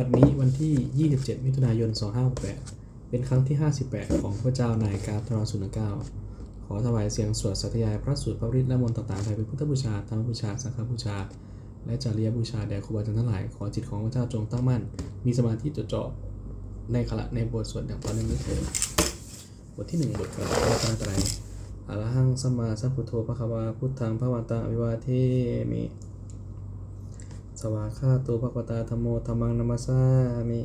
บัดนี้วันที่ 27 มิถุนายน 2568 เป็นครั้งที่ 58 ของพระเจ้านายกาตรสุนเก้าขอถวายเสียงสวดสัตยายพระสูตรพระฤทธิ์และมนต์ต่างๆไปเป็นพุทธบูชา ธรรมบูชา สังฆบูชา และจารียบูชาแด่ครูบาอาจารย์ทั้งหลาย ขอจิตของพระเจ้าจงตั้งมั่น มีสมาธิจดจ่อในขณะในบทสวดอย่างต่อเนื่องด้เถิดบทที่ 1 บทกล่าวพระตาไตรอรหังสัมมาสัมพุทโธพระควาพุทธังพระวันตังอวิวาเทมิ สวากขาโตภะควตาธรรมโมธรรมังนัมสสามิ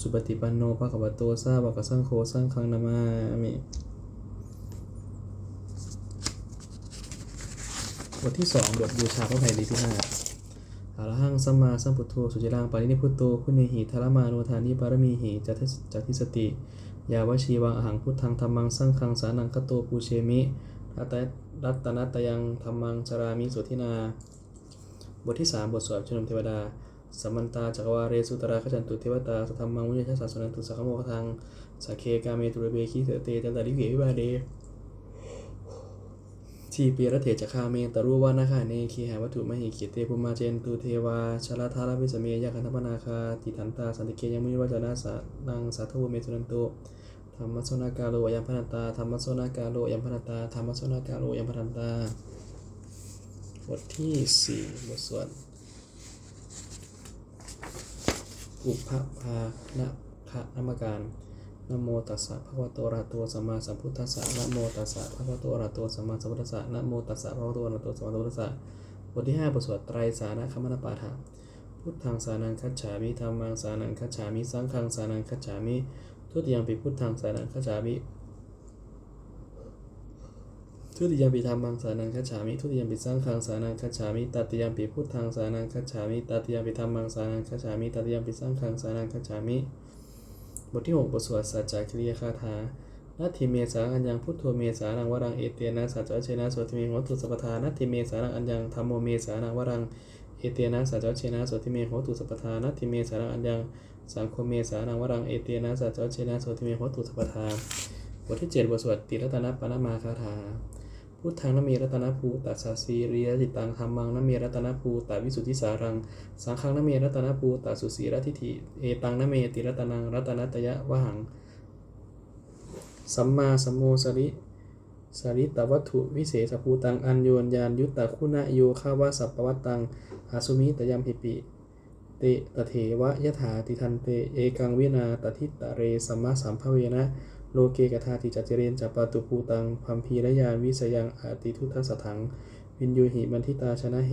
สุปฏิปันโนภะควะโตสาวกสังโฆสังฆังนามามิบทที่สองบทบูชาพระไตรดีที่ห้าอะระหังสัมมาสัมพุทโธสุจิรังปารินิพุตโตคุณเนหิทารมานุธานิบารมีหิจัตถิจัติสติ ยาวชีวังอหังพุทธังธรรมังสังฆังสานังคโตปูเชมิรัตรัตนัตยังธรรมังจรามิสุทินา บทที่ 3 บทสวดชนมเทวดา สัมมันตาจักรวาเรสุตราขจันตุเทวตาสธรรมังวิญญาณศาสนันตุสักขโมคทังสักเคกาเมตุระเบคีเสเตจันตาลิเววิวาเดทีเปียระเถจคาเมตรูวานาคาเนคีหาวัตถุมหิกิเตภูมาเจนตุเทวาชลาธาลาวิสเมยคันธปนาคาติทันตาสันติเกยังมุนิวาจนาสานังสาธุเมสุนันโตธรรมสนากาโลยัมพนันตาธรรมสนากาโลยัมพนันตาธรรมสนากาโลยัมพนันตา บทที่ 4 บทสวดอุปภาณคะนามการนโมตัสสะภะคะวะโตอะระหะโตสัมมาสัมพุทธัสสะนโมตัสสะภะคะวะโตอะระหะโตสัมมาสัมพุทธัสสะนโมตัสสะภะคะวะโตอะระหะโตสัมมาสัมพุทธัสสะบทที่5บทสวดไตรสานะคัมมนปาฐะพุทธังสานังคัจฉามิธัมมังสานังคัจฉามิสังฆังสานังคัจฉามิทุติยังปิพุทธังสานังคัจฉามิ ทุติยมปิธรรมังสานังคัจฉามิทุติยมปิสังฆังสานังคัจฉามิตติยมปิพุทธังสานังคัจฉามิตติยมปิธรรมังสานังคัจฉามิตติยมปิสังฆังสานังคัจฉามิ บทที่6บทสวดสัจจคริยคาถานัตถิเมสาอัญญังพุทโธเมสานังวรังเอเตนะสัจจเชนะโสติเมหตุสัพพทานัตถิเมสานังอัญญังธรรมโมเมสานังวรังเอเตนะสัจจเชนะโสติเมหตุสัพพทานัตถิเมสานังอัญญังสังโฆเมสานังวรังเอเตนะสัจจเชนะโสติเมหตุสัพพทาบทที่ 7บทสวดติรัตนปนมาคาถา พุทธังนเมรัตนภูตัสสะสีริยจิตังธรรมังนเมรัตนภูตัวิสุทธิสารัง สังฆังนเมรัตนภูตัสสุสีรทิฏฐิเอตังนเมติรัตนังรัตนตยะวหัง สัมมาสัมโมสริสริตวัตถุวิเศษภูตังอัญโยนยานยุตตะคุณะโยคาวาสัพปวัตตังอาสุมิตยมพิปิเตตเถวะยถาติทันเต เอกังวินาตทิตตะเรสัมมาสัมภเวนะ โลเกกทาติจัจเจเรนจัปปาตุภูตังพัมพีระยานวิสยังอาติทุทัสถัง วินยูหิบันทิตาชนะเห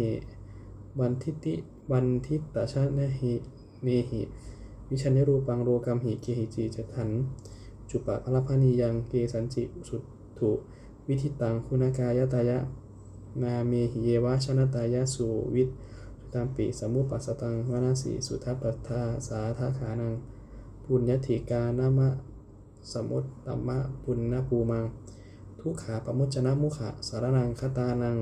บันทิติบันทิตาชนะเหเนหิวิชัญญรูปังโรกรรมหิเกหิจิจทัน จุปะพลพานียังเกสันจิสุถุวิทิตังคุณากายตายะนาเมหิเยวะชนะตายะสุวิทสุตามปิสมุปัสสตังวนาสีสุทัปปทาสาทาขานังปุญญติกานามะ สมุตตมะปุณณภูมัง ทุกขาปมุจนะมุขะสารนังคตานัง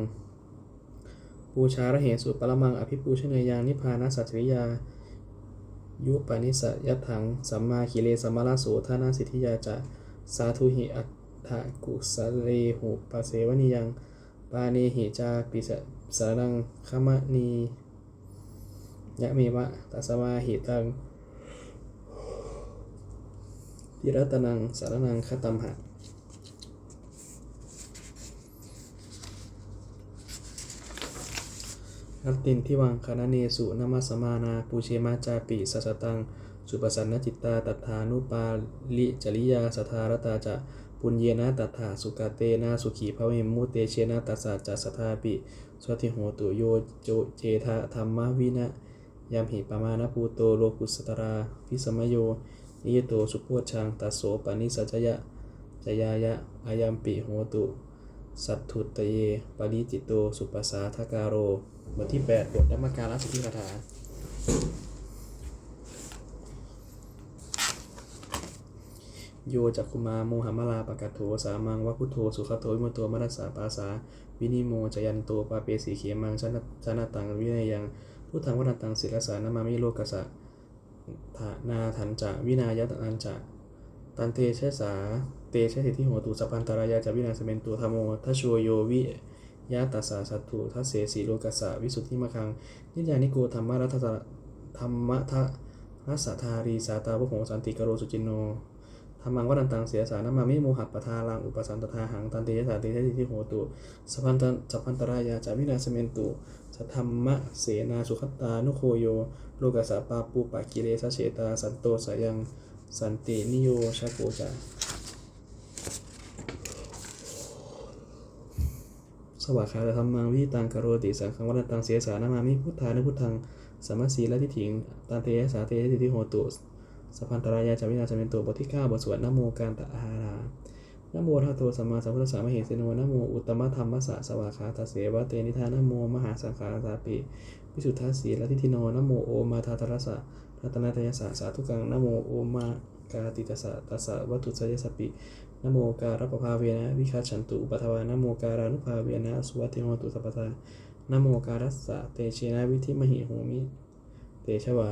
ปูชาระเหสุปรมัง อภิปูชเนยางนิพานัสสัจจริยา ยุปนิสยถัง สัมมาคิเลสัมมาลาโสทานาสิทธิยาจะ สาธุหิอัตถกุสเลหุปเสวนิยัง ปาเนหิจาปิสสารังขมะนียะเมวะตัสมาหิตัง ติรัตนังสารนังคตัมหะนัตตินที่วังคณเนสุนามาสมานาปูเชมาจาปิสัสตัง สุปสันนจิตตาตัฐานุปาลิจริยาสทารตาจะปุญเยนะตัถาสุกาเตนะสุขีภเวมุเตเชนะตัสสะจัสสทาปิสวัติโหตุโยโจเจทะธรรมวินะยามหิปมานะปูโตโลกุสตราพิสมโย นิยโตสุโพชังตัสโสปานิสัจยะจยายะอายัมปิโหตุ สัตถุตเยปริจิตโต สุปัสสาทการโร บทที่ 8 บทธรรมการสุทธิคาถาโยจักคุมาโมหมลาปะกัตโถสามังวะพุทโธสุขโตวิมโตมรัสสาปาสา วินิโมจยันโตปาเปสีเขมังชนะชนะตังวินัยยัง พุทธังวัฏตังศิลสานามามิโลกัสสะ ฐานาทันจะวินายะตันจะตันเตเชสา เตเชสิทธิโหตุสัพพันตรายาจะวินาสเมนตุธรรมโมทัชโชโยวิยะตัสสะสัตถุทัสเสสีโลกัสสะวิสุทธิมะคัง นิจานิโกธรรมรัตตธรรมะทะรัสสารีสาตาวุโหสันติกโรสุจินโนธรรมังวัดันตังเสียสานามามิโมหัปปทาลังอุปสันตทาหังตันเตยสาเติเทติทิโหตุสัพพันตสัพพันตรายาจามินาสเมนตุ สัทธรรมะเสนาสุขตานุโคโย โลกัสสปาปูปะกิเลสเฉตา สันโตสยัง สันตินิโยชะโกจาสวากขาธรรมังวิตังกโรติสังฆวัฏตังเสียสานามามิพุทธานุพุทธังสัมมาสีและทิฏฐิงตันเตยสาเตยะติทิโหตุสัพพันตรายาจามินาจามินโตบทที่9บทสวดนโมการตะอาหารา นโมทัตโตสัมมาสัมพุทธัสสะมเหสิโนนโมอุตตมะธรรมสสะสวากขาตเสวะเตนิธานโมมหาสังฆาสาปิวิสุทธาสีและทิฏฐิโนนโมโอมาทาตรัสสะรัตนาตยสสะสาธุกังนโมโอมากาติตัสสะตัสสะวัตถุสยสสปินโมการัปภาเวนะวิคาฉันตุอุปทวานโมการานุภาเวนะสุวัติโหตุสัพพทานโมการัสสะเตเชนะวิธิมหิโหมิ เตชวา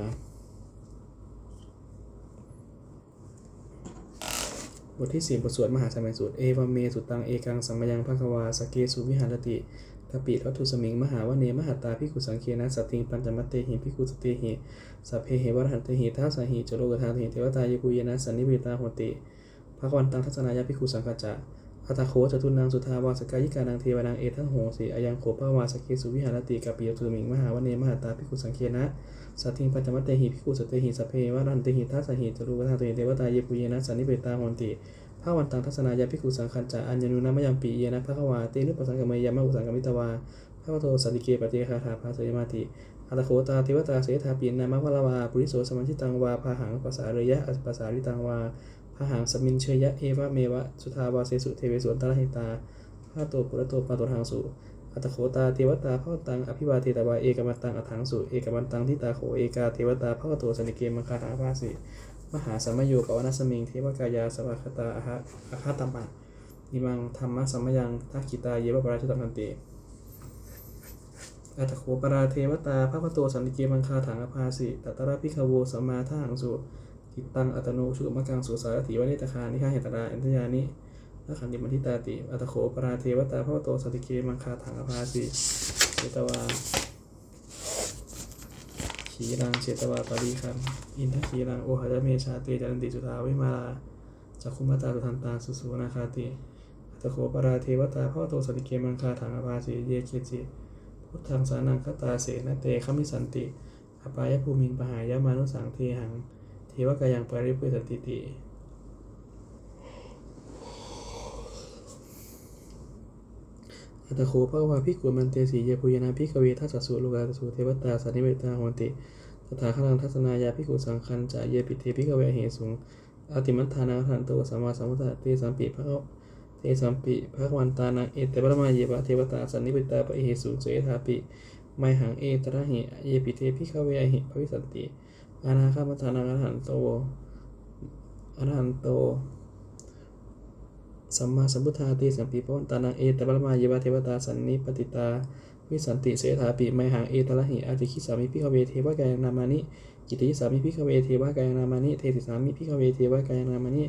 ทที่สี่บทสวดมหาสมัยสูตร เอวเมสุตัง เอกังสัมมยังภควาสเกสุวิหารติทปิวัตุสมิง มหาวเน มหาตาพิกุสังเคนะสตติง ปัญจมัตเตหิพิกุสเตหิสัพเพเหวรหันเตหิท้าสหิจโลกทาหิเทวตายกุยนะสันนิเวตาโหติภะคะวันตังทัศนายาพิกุสังกัจจะ ตถโคจตุนังสุทาวาสกายิกานังเทวานังเอทังโหสีอายังโขภาวาสเกสุวิหารติกัปปิยตุมิงมหาวเนมหาตาภิกุสังเคนะสัตถิงปัญจมัตเตหิภิกุสเตหิสเพวารันเตหิทัสสหิจรูกธาตุเทวตายปุเยนะสันนิเวตาโหติภะวันตังทัศนายาภิกุสังคัจจะอัญญนุนามยังปีเยนะภะคะวาเตนุปสังกมยามะอุสังกมิตวาภะวโตสันติเกปฏิคาถาภาสยมาติอัตโคตาเทวตาเสธาปีนามะวะลาวาปุริโสสมัญชิตังวาพาหังภาษาเรยะอัสภาษาริตังวา พหังสมินเชยะเอวะเมวะสุทาวาเสสุเทเวสุนตระหิตาพระโตปุระโตปาโตทางสุอัตโขตาเทวตาพ่อตังอภิวาเทตวาเอกมันตังอัถังสุเอกมันตังทิตาโขเอกาเทวตาพ่อโตสนิเกมังคาหาภาสิมหาสัมมโยปวนาสมิงเทวกายาสวัคตาอะหะอะคาตัมมังนิมังธรรมะสัมมยังทักขิตาเยวะปราชตัมพันติอัตโขปราเทวตาพระพโตสันติเกมังคาถังอภาสิตัตระพิคโวสัมมาทังสุ ตตังอัตโนชุกมะกังสุสารถิวนิตคานิฆาเหตราอันทยานินักขันติมันทิตาติ อัตโขปราเทวตาพระโตสติเกมังคาถังอภาสิเชตวาขีรังเชตวาปารีคัมอินทขีรังโอหัตเมชาเตจันติจุทาวิมาลาจักคุมาตาตุทันตาสุสุนาคาติอัตโขปราเทวตาพระโตสติเกมังคาถังอภาสิเยเกจิพุทธังสานังคตาเสนเตขมิสันติอปายภูมิงปหายามานุสังเทหัง เทวกายังปริพุทธติติอัตโขภควาภิกุมันเตสีเยปุยนาภิกเวทัสสุโลกาตสุเทวตาสันนิเวตาโหติตถาคตังทัศนายาภิกุสังคันจาเยปิเทภิกเวเหสุงอติมัฏฐานาทันโตสัมมาสัมพุทธเตสัมปิภะเตสัมปิภะวันตานังเอเตปรมาเยวะเทวตาสันนิเวตาปะเหสุงเสทาปิไมหังเอตระหิเยปิเทภิกเวหิภวิสันติ อานาคามัฏฐานังอรหันโตอรหันโต สัมมาสัมพุทธาติสัมปีพวันตานังเอตปรมาเยวะเทวตาสันนิปติตา วิสันติเสถาปิไมหังเอตระหิอาติคิสามิพิขเวเทวกายนามานิกิติสามิพิขเวเทวกายนามานิเทติสามิพิขเวเทวกายนามานิ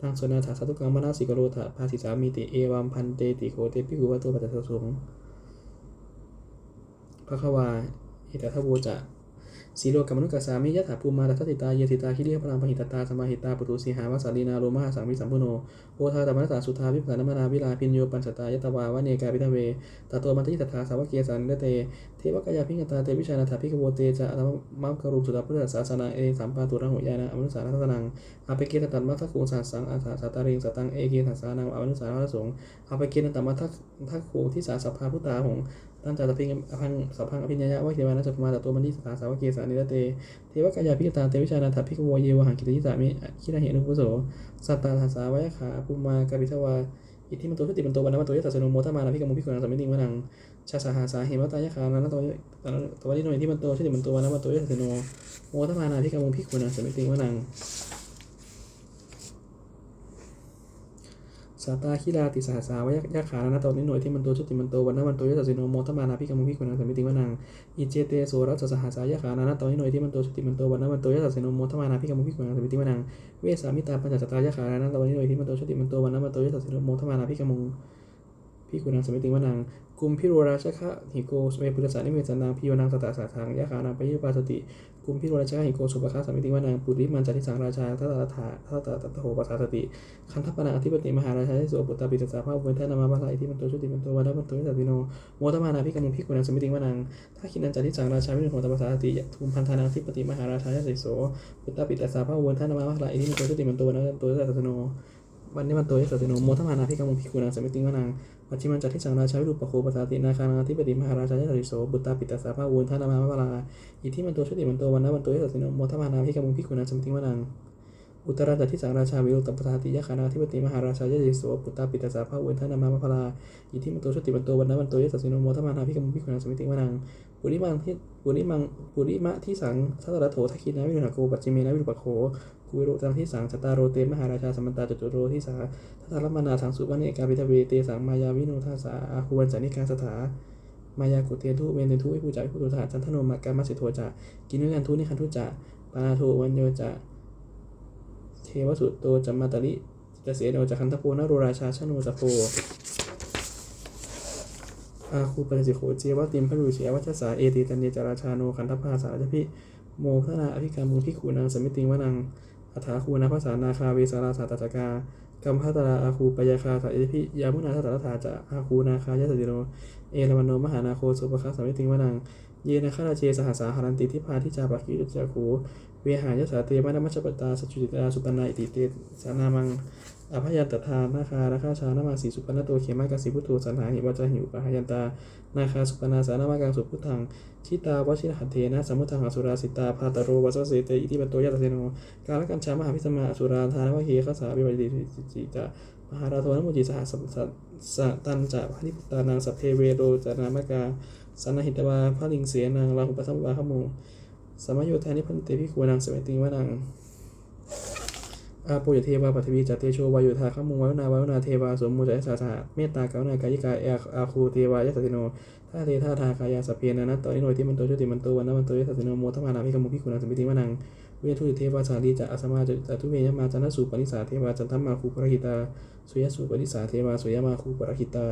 ตังสนาถาสัตุกังมนาสิกโรธาภาสิสามิติเอวัมพันเตติโคเตปิกุวัตโตปัจจสสงพระควาเอตทะโวจะ สีโลกรรมนุกัสสามิยะถาภูมาตัสติตาเยติตาคิริยพลังปหิตตาสมาหิตาปุตุสีหาวาสาลีนาโรมาสังวิสัมพุโนโอทาตมนัสสาสุทาวิปัสสนมนาวิลาพินโยปัญชตายตวาวะเนกาพิทเวตาตัวมัตติตถาสาวกเกสันเดเตเทวกายาพิงตาเตวิชานาถาพิกโวเตจะอัตมัมกรุสุตาพุทธศาสนาเอสัมปาตุระหุยานะอมนุสารัตนังอาเปเกตตัมมัทคุสัสังอาสาสตาริงสตังเอเกทัสสานังอมนุสารัตสงอาเปเกตตัมมัททักโคที่สาสัพพาพุทธาหง ตั้งใจตะพิงอภังสัพพังอภิญญาว่าเทวานะจักมาตตัวมันที่สาสาวกเกสานิเต เทวกายาพิกตาเตวิชานาถพิกโวเยวหังกิติยิสามิคิราเหนุปุโส สัตตาทัสสาวายขาภูมากาบิทวาอิทธิมันโตชุติมันโตวันนมันโตยตัสสนุโมทมานาพิกมุพิกุณังสัมมิติวนังชาสาหาสาเหมตายขานันตตวันนี้หน่วยที่มันโตชุติมันโตวันนมันโตยตัสสนุโมทมานาพิกมุพิกุณังสัมมิติวนัง สาตาคิราติสาสาวยยาขานาตนิหน่วยที่มันโตชุติมันโตวันนมันโตยตัสสนุโมทมานาพิกมุพิกุณังสมมิติวนังอิเจเตโสรัสสหัสายขานาตนิหน่วยที่มันโตชุติมันโตวันนมันโตยตัสสนุโมทมานาพิกมุพิกุณังสมมิติวนังเวสามิตาปัญจสตายะขานะตนนี้หน่วยที่มันโตชุติมันโตวันนั้นมันโตยสัสสิโนโมทมานาพิกมุ พิกุนังสมิติวนังกุมพิโรราชคะหิโกสเมปุรสานิเมสันนังพิโยนังสตาสาทังยะขานังปยิปาสติกุมพิโรราชคะหิโกสุปคะสมิติวนังปุริมันจันทิสังราชาทัตตาถาทัตตาตัตโหปัสสาสติคันทัปนาอธิปติมหาราชาที่สุปุตตาปิตสาภาพเวนทนามาภาษาอิทิมันโตชุติมันโตวันนัมันโตยสัตติโนโมตมานาพิกมุพิกุนังสมิติวนังถ้าคินันจันทิสังราชาวิรุณโหตปัสสาสติทุมพันธานังทิปติมหาราชาที่โสปุตตาปิตสาภาพเวนทนามาภาษาอิทิมันโตชุติมันโตวันนัมันโตยสัตติโนวันนี้มันตัวสัตติโนโมทมานาพิกามุพิกุนังสมิติวนัง ปัจจิมันจัดทิสังราชาวิรูปโคปสาตินาคานาธิปติมหาราชายัติโสบุตตาปิตาสาภาวุนทานามาภะลาอิทิมันตัวชุติมันตัววันนะมันตัวที่สัตติโนโมทัมานาพิกรมุพิกุณาสมิติวนัง อุตราจัตทิสังราชาวิรุตปสาติยะคานาธิปติมหาราชายัติโสบุตตาปิตาสาภาเวนทนามาภาลาอิทิมตัวชุติมันตัววันนวันตัวที่สัตตินโมทมานาพิกมุพิกุนังสมิติวนังปุริมังที่ปุริมังปุริมะที่สังทัตตะโถทักขินาวิรุณโกปัจจิเมนะวิรุปโคกุวิโรจังที่สังชตาโรเตมหาราชาสมันตาจตุโรที่สาทัตตรมนาสังสุวรรณเอกาพิทเวเตสังมายาวิโนทาสาอาคูวันจานิกาสถามายากุเตทุเวนเตทุวิภูจาวิภูตุถาจันทโนมากามาสิโทจะกินวิกันทุนิคันทุจะปานาโทวันโยจะ เทวสุตโตจัมมาตลิจะเสโนจะคันทโพนโรราชาชโนจะโพอาคูปริสิโขเจวะติมพระรุเชวัชสาเอติตันเยจาราชาโนคันทภาสาจพิโมพนาอภิกามุพิคูนังสมิติงวนังอัฐาคูนาภาษานาคาเวสาราสาตจักากัมพัตราอาคูปยาคาสาเอพิยามุนาทัตตถาจะอาคูนาคายะสติโนเอราวันโนมหานาโคสุปคะสมิติงวนัง เยนะฆาราเชสหัสาหารันติทิพาทิจาปักกิจจาคูเวหายสาเตมานมัชปตาสจุติตาสุปนาอิติเตสานามังอภยันตทานาคาราคาชานามาสีสุปนโตเขมากสิพุทโธสันหาหิวจาหิวปะหยันตา นาคาสุปนาสานามากังสุพุทัง ชิตาวชิรหันเทนะสมุทังอสุราสิตาพาตโรวัสเสเตอิติปันโตยัตเสโนการละกัญชามหาพิสมาอสุราธานวะเฮขสาวิวัติจิจะมหาราโทนมุจิสหสัมสัสะตันจะพนิพุตานังสัพเพเวโรจานามกา สันนหิตวาพระลิงเสียนางราหุปัสสวาขโมสมัยโยธานิพันเตพิควนางสมัยติงวานางอาปุยเทวาปัทวีจัตเตโชวายุธาขมุงวายุนาวายุนาเทวาสมมุจจสาสหเมตตากรุณากายิกาเออาคูเทวายสัติโน ท่าเทท่าทากายาสเพนานัตตอนิโนที่มันโตชุติมันโตวันนั้นมันโตยสัติโนโมทมานามิกมุพิคุณังสมิติวนังเวทุติเทวาสาลีจะอสมาจะจตุเมยมาจันทสุปนิสาเทวาจันทมาคูปรหิตาสุยสุปนิสาเทวาสุยมาคูปรหิตา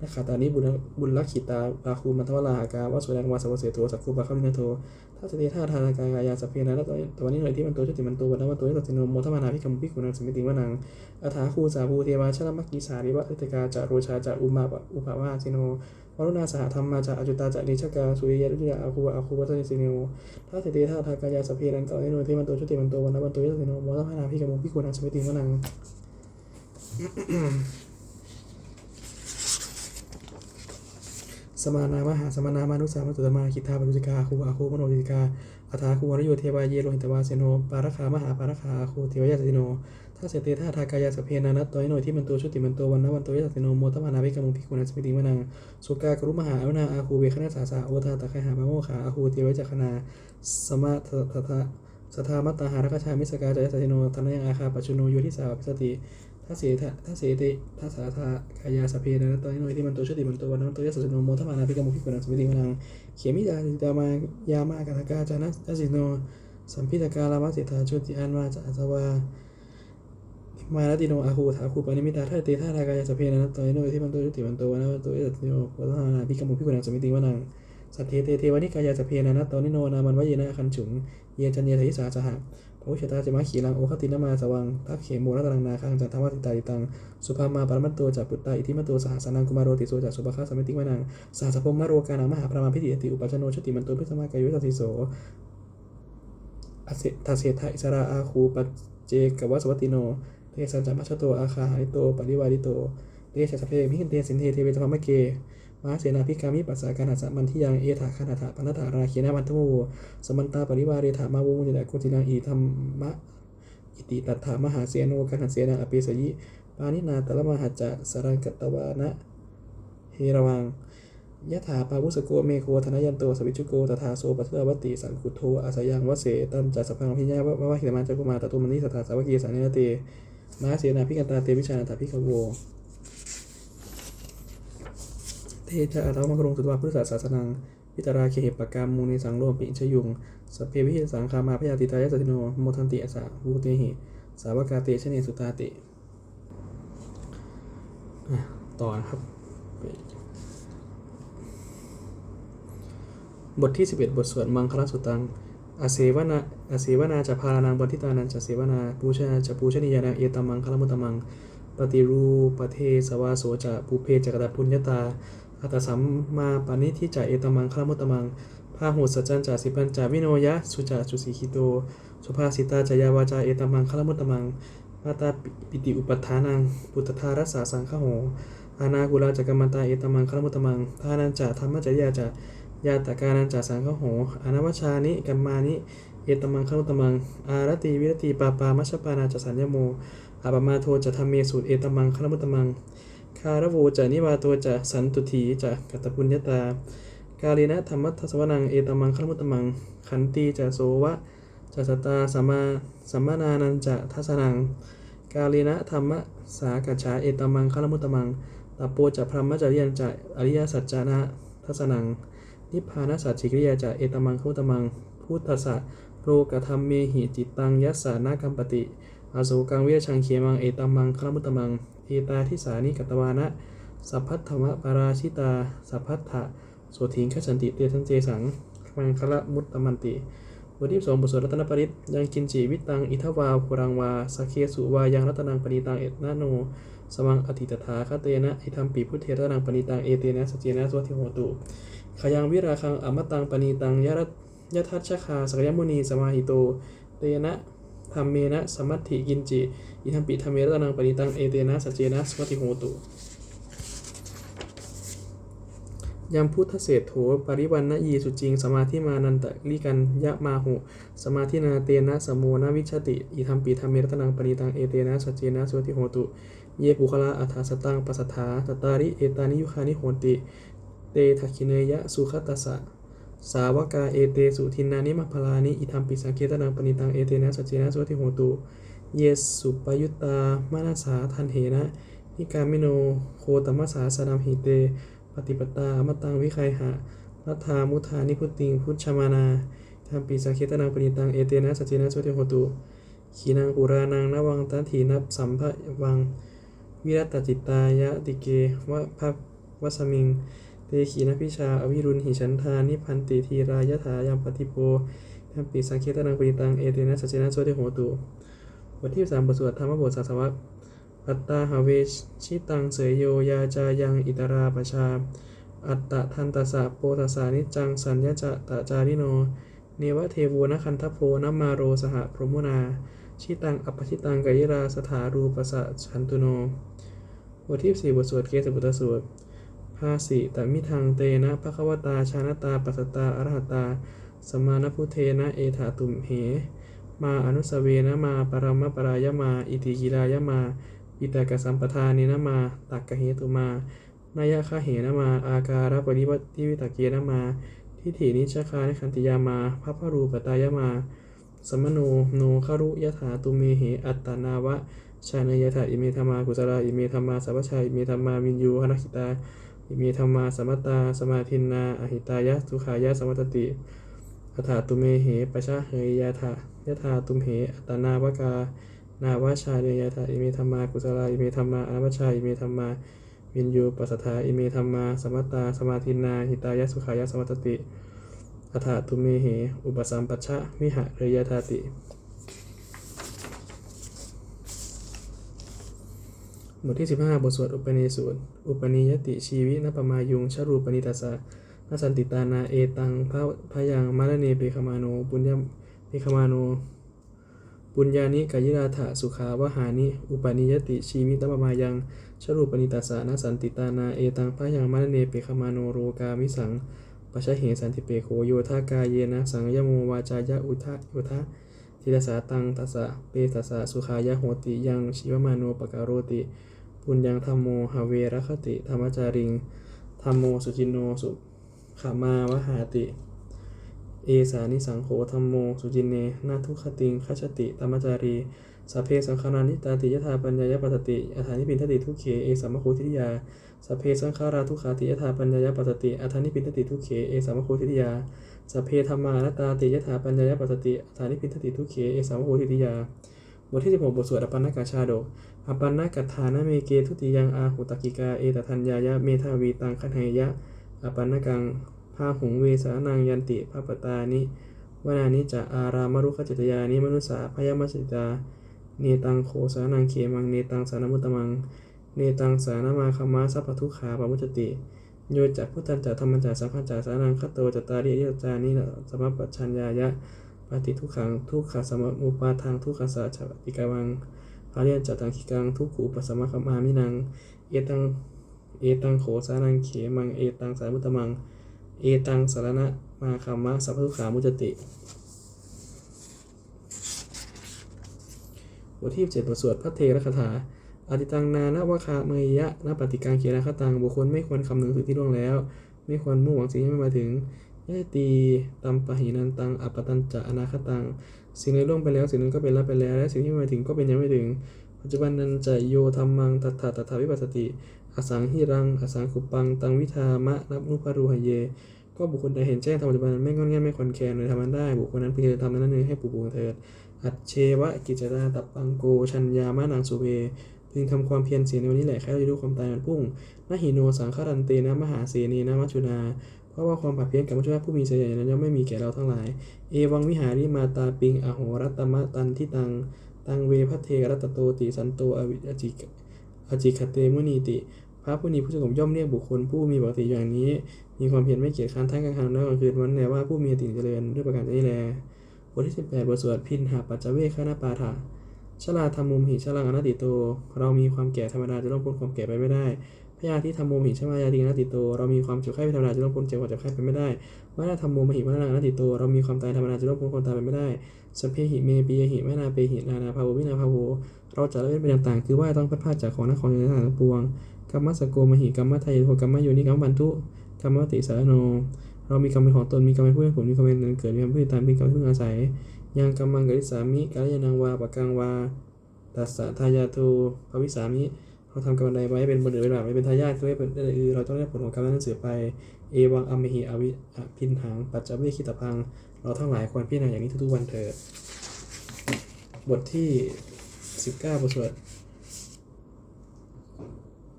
นักขาตานิบุญบุญลักขิตาอาคูมัทวลาหากาวสุรังวาสวเสโทสักคูปะคัมินโทถ้าสติท่าทากายาสเพนะแล้วตัวนี้หน่อยที่มันโตชุติมันโตวันนั้นวันโตยสัติโนโมทมานาพิกรรมพิกุณังสมิติวนังอัฐาคูสาภูเทวาชลมักกีสาริวะเตกาจะโรชาจะอุมาอุปาวาสิโน วรุณาสหธรรมมาจากอจุตาจะนิชกาสุริยะรุจยาอาคูอาคูวัตนิสิโนถ้าเสติธาทากายาสเพนันต่อในหน่วยที่มันตัวชุติมันตัววันนั้นวันตัวยัสโนโมทัพนาพิกามุพิกุณังสมิติวนังสมานามหาสมานามนุสามัตุตมาคิทาปรุจิกาคูอาคูมโนจิกา อัฐาคูวรโยเทวาเยโลหิตวาเสโน ปารคามหาปารคาคูเทวยาสติโนถ้าเสติท่าทากายาสเพนันต่อในหน่วยที่มันตัวชุติมันตัววันนั้นวันตัวยัสโนโมทัพนาพิกามุพิกุณัสมิติวนังสุกากรุมหาอนุนาอาคูเวคณะสาสาโอทาตะไคหามาโมขาอาคูเทวจักขณาสมาทททะสทามัตตาหารคชามิสกาจายสติโนธนยังอาคาปัจจุโนโยทิสาวพิสติ ถ้าเสทะถ้าเสติถ้าสาธากายาสเพนะตอนนี้หน่วยที่มันตัวชติมันตัววันนั้นตัวยัสนโมทมานาพิกามุพิกุณังสมิติวนังเขมิจาติตามายามากาตกาจานัสิโนสัมพิตกาลามัสิทาชุติอันมาจาสวามาลติโนอาคูถาคูปานิมิตาถ้าเตท่าทากายาสเพนะตอนนี้หน่วยที่มันตัวชติมันตัววันนั้นตัวยัสนโมทมานาพิกามุพิกุณังสมิติวนังสัตเทเตเทวานิกายาสเพนะนะตอนิโนนามันวะเยนะคันฉุงเยจันเยทธิสาสหะ พระวิชตาจะมาขีลังโอคตินามาสวังทักเขโมรัตนังนาคังจันทวัติตาติตังสุภามาปรมัตโตจักปุตตาอิทิมัตโตสหสานังกุมารโรติโสจักสุภคัสสมิติวานังสหสพงมโรกานังมหาปรามาพิติติอุปชโนชติมันโตพิสมากายุสัติโสอเสทัสเสทะอิสราอาคูปัจเจกวัสวัติโนเทสันจัมมัชโตอาคาหายโตปริวาริโตเตชะสพเพมิหินเตสินเทเทเวตพมะเก มหาเสนาภิกามิปัสสาการหัสสะมันทิยังเอถาคานาถาปนัตถาราเคียนามันทโมสมันตาปริวาเรถามาวงมุนิดาโกตินังอีธรรมะอิติตัถามหาเสโนกันหัสเสนาอเปสยิปานินาตละมหัจจะสรังกตตวานะเฮระวังยะถาปาวุสโกเมโคธนยันโตสวิจุโกตถาโสปัทวติสังคุโทอาสยังวเสตันจัสพังพิญญาวะวะหิตมันจักุมาตตุมันนิสถาสาวกีสันเนเตมาเสนาภิกันตาเตวิชานาถาภิกโว เทจะอาตมังครงสุตวาพุทธศาสนังพิตราเคเหปกรรมมูนิสังโลมปิชยุงสเพวิหิสังคามาพยาติตายสัติโนโมทันติอสาภูเตหิสาวกาเตชเนสุตาติต่อนะครับ บทที่ 11 บทสวดมังคลสุตังอาเสวนาอาเสวนาจะพารานังบทิตานันจะเสวนาปูชาจะปูชนียานังเอตมังคลมุตมัง ปฏิรูปเทสวาโสจะปุเพจักตปุญญาตา อัตสัมมาปานิทิจะเอตมังคลมุตมังพาหุสัจจันจะสิปัญจวิโนยะสุจะสุสีคิโต สุภาสิตาจยาวาจาเอตมังคลมุตมังมาตาปิติอุปัฏฐานังปุตตารัสสาสังฆโหอานากุลาจักรมันตาเอตมังคลมุตมังทานันจะธรรมจริยาจะยาตการันจะสังฆโหอานวชานิกัมมานิเอตมังคลมุตมัง อารติวิรติปาปามัชปานาจสัญญโมอาปมาโทจะธรรมเมสุเอตมังคลมุตมัง คารโวจะนิวาโตจะสันตุถีจะกัตตปุญญาตา กาลีนะธรรมัทสวนังเอตมังคลมุตมัง ขันตีจะโสวะจะสตาสัมมาสัมมานานันจะทัสนัง กาลีนะธรรมสากัจฉาเอตมังคลมุตมังตปโปจะพรหมจริยันจะอริยสัจจานะทัสนัง นิพพานะสัจจิกริยาจะเอตมังคลมุตมัง พุทธะโลกธรรมเมหิจิตตังยัสสานากัมปติอาโสกังเวชชังเขมังเอตมังคลมุตมัง เอตาทิสานิกัตตวานะ สัพพัทธมะปาราชิตา สัพพัทธะโสถิงขฉันติเตทันเจสังมังคละมุตตมันติบทที่สองบทสวดรัตนปริตยังกินจิวิตัง อิทวาภูรังวาสเคสุวายังรัตนังปณิตังเอตนาโน สมังอธิตถาคเตนะอิทัมปีพุทเทรัตนังปณิตังเอเตนะสจเจนะสวัติโหตุขยังวิราคังอมตังปณิตังยะรัตยทัชชคาสกยมุนีสมาหิโต เตนะ ธรรมเมนะสมัตถิกินจิอิทัมปิธรรมเมรตนังปณิตังเอเตนะสัจเจนะสวัติโหตุยัมพุทธเศรษโถปริวันนะยีสุจิง สมาธิมานันตะลิกันยะมาหุสมาธินาเตนะสมโมนะวิชติอิทัมปิธรรมเมรตนังปณิตังเอเตนะสัจเจนะสวัติโหตุ เยปุคละอัฏฐสตังปัสสถาตตาริเอตานิยุคานิโหติ เตทักขิเนยะสุขตัสสะ สาวกาเอเตสุทินานิมัพพลานิอิทัมปิสังเคตนังปณิตังเอเตนะสัจเจนะสวัติโหตุ เยสุปยุตตามานาสาทันเหนะนิกามิโนโคตมัสสาสนามหิเต ปฏิปตาอมตังวิไคหะรัฐามุทานิพุติงพุทธมานาทัมปิสังเคตนังปณิตังเอเตนะสัจเจนะสวัติโหตุขีนังปุรานังนวังตันถีนับสัมภวังวิรัตจิตตายะติเกวะภวสมิง เตขีนพิชา อวิรุณหิฉันทานิพันติทีรายถายัมปฏิโปทัมปิสังเคตนังปณิตัง เอเตนะสัจเจนะสวัติโหตุ บทที่สามบทสวดธรรมบทสัสวะปัตตาหาเวชิตังเสยโยยาจายังอิตราปชา อัตตะทันตสะโปตสานิจังสัญญาจะตะจาริโน เนวะเทโวนะคันทโพนัมมาโรสหพรหมุนา ชิตังอัปปชิตังกายราสถารูปสะชันตุโน บทที่สี่บทสวดเกสบุตรสวด ภาสิตมิทังเตนะภควตาชานตาปัสตาอรหัตตา สมานพุเทนะเอถาตุมเห มาอนุสเวนะมาปรมปรายมา อิติกิรายมา อิตากสัมปทานินะมา ตักกะเหตุมานายะคะเหนะมา อาการปริวัติวิตกเกนะมา ทิฏฐินิชคานิคันติยามาพัพพรูปตายมา สมโนโนคารุยถาตุเมเห อัตตานาวะชานยถาอิเมธรรมากุศลาอิเมธรรมาสัพพชาอิเมธรรมาวินยูหนคิตา อิเมธรรมาสมัตตา สมาทินนา อหิตายะทุขายะสมัตติอัฏฐาตุเมเหปชาเหยยะถายะถาตุมเหอัตานาวกานาวะชาเนยถาอิเมธรรมากุศลาอิเมธรรมาอนัปชาอิเมธรรมาวินยูปัสสทาอิเมธรรมาสมัตตา สมาทินาหิตายะสุขายะสมัตติอัฏฐาตุเมเหอุปสัมปัชชะมิหะเรยธาติ บทที่ 15 บทสวดอุปนิสูตร อุปนิยติชีวินปมายุงชรูปนิตัสสะนสันติตานาเอตังพระพยังมารเนเปคมาโนปุญญเปคมาโน ปุญญานิกายิราถะสุขาวหานิ อุปนิยติชีวิตปมายังชรูปนิตัสสะนสันติตานาเอตังพระยังมารเนเปคมาโนโรกามิสังปชะเหสันติเปโคโยธากายเยนะสังยโมวาจายะอุทะอุทะทิตสาตังตัสสะเปตัสสะสุขายะโหติยังชีวมาโนปการโรติ ปุญญังธรรมโมหาเวรคติ ธรรมจาริงธรรมโมสุจินโนสุขามาวหาติ เอสานิสังโฆธรรมโมสุจินเนนาทุคติงคัจติธรรมจารีสัพเพสังขารานิตาติยถาปัญญายปัสติอัฐานิปินทติทุเขเอสัมมโคทิฏยาสัพเพสังขาราทุขาติยถาปัญญายปัสติอัฐานิปินทติทุเขเอสัมมโคทิฏยาสัพเพธรรมานตตาติยถาปัญญายปัสติอัฐานิปินทติทุเขเอสัมมโคทิฏยา บทที่ 16 บทสวดอปันนกาชาดกอปันนกัฏฐานะเมเกทุติยังอาหุตกิกาเอตทัญญายะเมธาวีตังคันเหยะอปันนกังพาหุงเวสานังยันติพระปตานิวนานิจะอารามรุขจิตยานิมนุสสาพยมัสสิตา เนตังโคสานังเขมังเนตังสานมุตมัง เนตังสานมาคามาสัพพทุขาปมุจติ โยจักพุทธันจักธรรมจักสังฆจักสานังคตโตจตาริยจานิสัมปัชัญญายะ ปฏิทุกขังทุกขสมุปาทางทุกขสัจจติกาวังภาเรียนจัตตังคิกังทุกขูปสมะคมามินัง เอตัง เอตังโขสานังเขมัง เอตังสานมุตมัง เอตังสารณะมาคามะสัพพุขามุจติ บทที่7บทสวดพระเทระคาถาอาติตังนานวคาเมยะนปฏิกังเขียนคตังบุคคลไม่ควรคำนึงถึงที่ล่วงแล้ว ไม่ควรมุ่งหวังสิ่งที่ไม่มาถึง ยะตีตัมปะหินันตังอปตันจะอนาคตัง สิ่งใดล่วงไปแล้ว สิ่งนั้นก็เป็นแล้วไปแล้ว และสิ่งที่ไม่มาถึงก็เป็นยังไม่ถึง ปัจจุบันนั้นจะโยธรรมังตัทธาตถาวิปัสสติ อสังหิรัง อสังคุปัง ตังวิธามะนับนุภารูหเย ก็บุคคลใดเห็นแจ้งธรรมปัจจุบันนั้นไม่งอนแง่ไม่คอนแคนเลยทำมันได้ บุคคลนั้นพึงจะทำนั้นเองให้ปูปูเถิด อัจเชวะกิจตาตับปังโก ชัญญามะนางสุเวพึงทำความเพียรเสียในวันนี้แหละแค่เราจะรู้ความตายมันพุ่งนหิโนสังฆรันเตนะมหาเสนีนะมัจจุนา ราะว่าความผัดเพี้ยนกับมัจจุราชผู้มีเสียใหญ่นั้นย่อมไม่มีแก่เราทั้งหลาย เอวังวิหาริมาตาปิง อโหรัตมะตันทิตัง ตังเวพเทรัตโตติสันโตอวิอจิกอจิคเตมุนีติ พระผู้นี้ผู้สงบย่อมเรียกบุคคลผู้มีปกติอย่างนี้ มีความเพียรไม่เกียจค้านทั้งกลางคันและกลางคืนวันแลว่าผู้มีติเจริญด้วยประการนี้แลบทที่ 18 บทสวดพินหาปัจจเวคขณปาถาชลาธรรมุมหิชลังอนัตติโต เรามีความแก่ธรรมดาจะล่วงพ้นความแก่ไปไม่ได้ พยาธิธรรมุมหิชมายาตินัตติโต เรามีความเจ็บไข้เป็นธรรมดาจะล่วงพ้นเจ็บปวดเจ็บไข้ไปไม่ได้วัฏธรรมุมหิวัฏนังนัตติโต เรามีความตายธรรมดาจะล่วงพ้นความตายไปไม่ได้สัพเพหิเมปียหิมนาเปหินานาภาโววินาภาโว เราจะละเว้นไปต่างๆ คือว่าต้องพัดพลาดจากของนครในต่างๆปวงกรรมสโกมหิกรรมไทยโทกรรมโยนิกรรมบันทุกรรมติสารโน เรามีกรรมเป็นของตนมีกรรมเป็นผู้ให้ผลมีกรรมเป็นเกิดมีกรรมเป็นผู้ตายมีกรรมเป็นผู้อาศัยยังกรรมังกริสามิกาลยานังวาปะกังวาตัสสะทายาทูภวิสามิ เราทำกรรมใดไว้เป็นบุญหรือเป็นบาปไม่เป็นทายาทก็ไม่เป็นอะได้อือเราต้องได้ผลของกรรมนั้นเสือไป เอวังอเมหิอวิอพินหัง ปัจจเวคิตพัง เราทั้งหลายควรพิจารณาอย่างนี้ทุกๆวันเถิด บทที่ 19บทสวด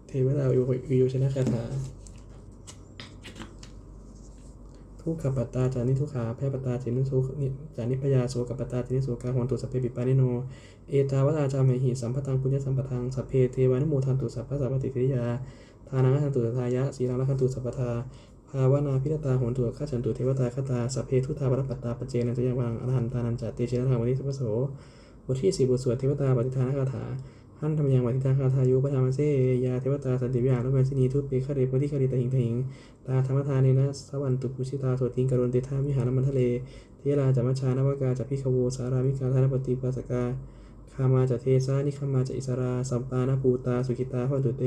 เทวดาวิโยชนะคาถาทุกขปัตตาจานิทุขาแพปตตาจินุสุจานิพยาโสกปัตตาจินิโสกาหวนตุสเพปิปานิโน เอตาวตาจามหิสัมปตังปุญญสัมปทังสัพเพเทวานุโมทันตุสัพพะสัพพติกิริยาทานังทันตุทายะสีลังทันตุสัพพทาภาวนาพิรตาโหนตุข้าฉันตุเทวตาคตาสัพเพทุตาปรปัตตาปเจนันจะยังวังอรหันตานันจเตชินะทางวันิสัพโสบทที่สี่บทสวดเทวตาปฏิทานคาถาท่านทำยังปฏิทานคาถายุปธรรมเสยาเทวตาสันติวิหารและเมสินีทุตเปคาเรปฏิคาริตหิงทหิงตาธรรมทานเนนะสวันตุปุชิตาโสติงกรุณเตธามิหารมันทะเลเทราจัมมชานวกาจัพิคโวสารามิกาธนปฏิปัสกา คามาจะเทสานิคามาจะอิสราสัมปานปูตา สุขิตาพันตุเต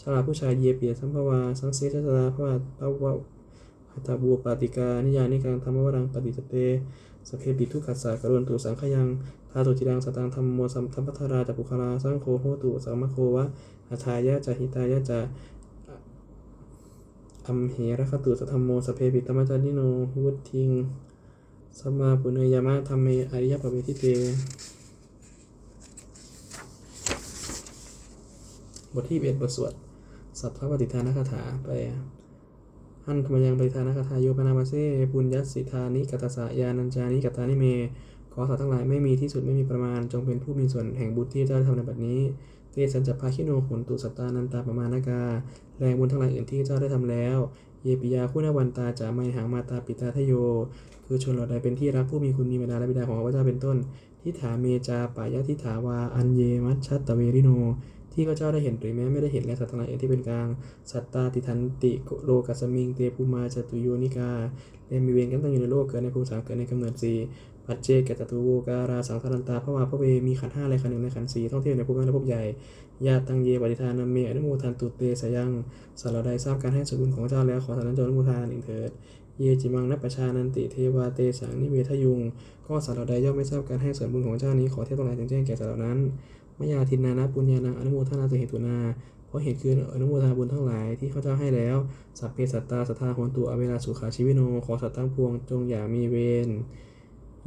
ชาลาผู้ชายเยเปียสัมภวา สังเสชะสลาภวาตาวะหัตถบูปาติกา นิยานิกังธรรมวรังปฏิจเตสเพปิทุกขัสสะกรุณตุสังขยังทาตุจิรังสตังธรรมโมสัมธรรมพัทราจัปุคลาสังโฆโหตุสัมมโควะอัทายะจหิตายะจะอัมเหระคตุสัทธมโมสเพปิตมจานิโนวุทิงสัมมาปุเนยามะธรรมเมอริยปเวทิเต บทที่เอ็ดบทสวด สัพพะปฏิทานคาถาไปหันธรรมยังปฏิทานคาถาโยปนามาเซปุญญสิทานิกัตตสะยานัญจานิกัตตานิเม ขอสัตว์ทั้งหลายไม่มีที่สุดไม่มีประมาณ จงเป็นผู้มีส่วนแห่งบุญที่เจ้าได้ทำในบัดนี้เตสันจัพพาคิโนโหนตุสัตตานันตาประมาณนากา แรงบุญทั้งหลายอื่นที่เจ้าได้ทำแล้ว เยปิยาคุณวันตาจาไมหังมาตาปิตาทโย คือชนเหล่าใดเป็นที่รักผู้มีคุณมีบิดาและบิดาของพระเจ้าเป็นต้นทิถาเมจาปายะทิถาวาอันเยมัชชัตตเวริโน ที่ข้าเจ้าได้เห็นหรือแม้ไม่ได้เห็นและสัตว์ทั้งหลายที่เป็นกลาง สัตตาติทันติโลกัสมิง เตภูมาจตุโยนิกาและมีเวรกันตั้งอยู่ในโลกเกิดในภูมิสามเกิดในกำเนิดสี่ปัจเจกจตุโวการาสังสารันตาพระวาพระเวมีขันห้าและขันหนึ่งในขันสี่ท่องเที่ยวในภพนั้นและภพใหญ่ญาตังเยปฏิทานเมอนุโมทันตุเตสยังสัตว์เหล่าใดทราบการให้ส่วนบุญของเจ้าแล้วขอสัตว์นั้นจงอนุโมทนอีกเถิด เยจิมังนัปปชานันติเทวาเตสังนิเวทยุง ก็สัตว์เหล่าใดย่อมไม่ทราบการให้ส่วนบุญของเจ้านี้ขอเทพทั้งหลายจงแจ้งแก่สัตว์เหล่านั้นมยาทินนานะปุญญานังอนุโมทนาตุเหตุนาเพราะเหตุคืออนุโมทนาบุญทั้งหลายที่ข้าเจ้าให้แล้ว สัพเพสัตตาสัทธาหนตุอเวลาสุขาชีวิโน ขอสัตว์ทั้งปวงจงอย่ามีเวร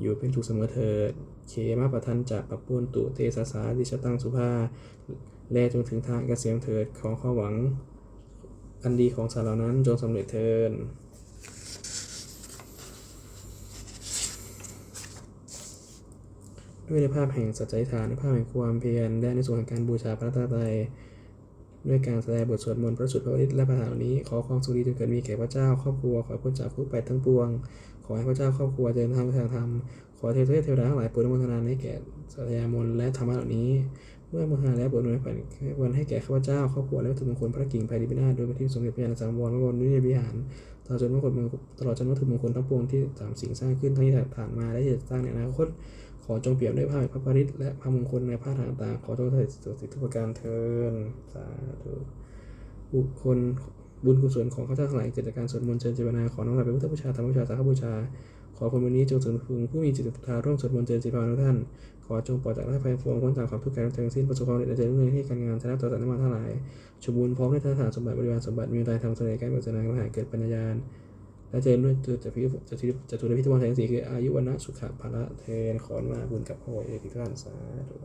อยู่เป็นถูกเสมอเถิดเขมาประทันจากปะปูนตุเตสสาดิชตังสุภาแลจงถึงทางเกษมเถิดของข้อหวัง อันดีของสารเหล่านั้นจงสำเร็จเถิด ด้วยในภาพแห่งสัจจิฐานในภาพแห่งความเพียรและในส่วนของการบูชาพระตาไตรด้วยการแสดงบทสวดมนต์พระสุดพระวริตและพระฐานเหล่านี้ ขอความสุขดีจงเกิดมีแก่พระเจ้าครอบครัวขอให้พ้นจากผู้ไปทั้งปวง ขอให้พระเจ้าครอบครัวเจริญธรรมทางธรรมขอเทวเทพเทวดาทั้งหลายโปรดอนุโมทนาให้แก่สัตยามนต์และธรรมะเหล่านี้เมื่อโมทนาแล้วโปรดอนุโมทนวันให้แก่ข้าพเจ้าครอบครัวและวัตถุมงคลพระกิ่งไพรดิบินาโดยพระที่สมเด็จพระยาณสังวรพระบรมนิติวิหารตลอดจนวัตถุมงคลตลอดจนวัตถุมงคลทั้งปวงที่สามสิ่งสร้างขึ้นทั้งที่ผ่านมาและจะสร้างในอนาคต ขอจงเปรียบด้วยภาพพระปริตและพระมงคลในผ้าต่างๆ ขอจงเถิดสสิทธิประการเทินสาธุบุคคลบุญกุศลของข้าเจ้าทั้งหลายเกิดจากการสวดมนต์เจริญเจตนาขอน้อมถวายเป็นพุทธบูชาธรรมบูชา สังฆบูชา ขอคนวันนี้จงถึงพึงผู้มีจิตศรัทธาร่วมสวดมนต์เจริญจิตภาวนาทุกท่าน ขอจงปลอดจากภัยพวงพ้นจากความทุกข์กายทั้งสิ้นประสบความสำเร็จในใจรุ่งเรืองที่การงานชนะต่อสารน้ำมันทั้งหลายสมบูรณ์พร้อมด้วยทหารสมบัติบริวารสมบัติมีตายทำเสน่ห์แการเบิกสนานมหาเกิดปัญญาณ และเจนด้วยจุดจะพิจะทุจะทุนพิธีวันแห่งสีคืออายุวันนะสุขะภาระเทนขอนมาบุญกับพ่อเอกทุกท่านสาธุ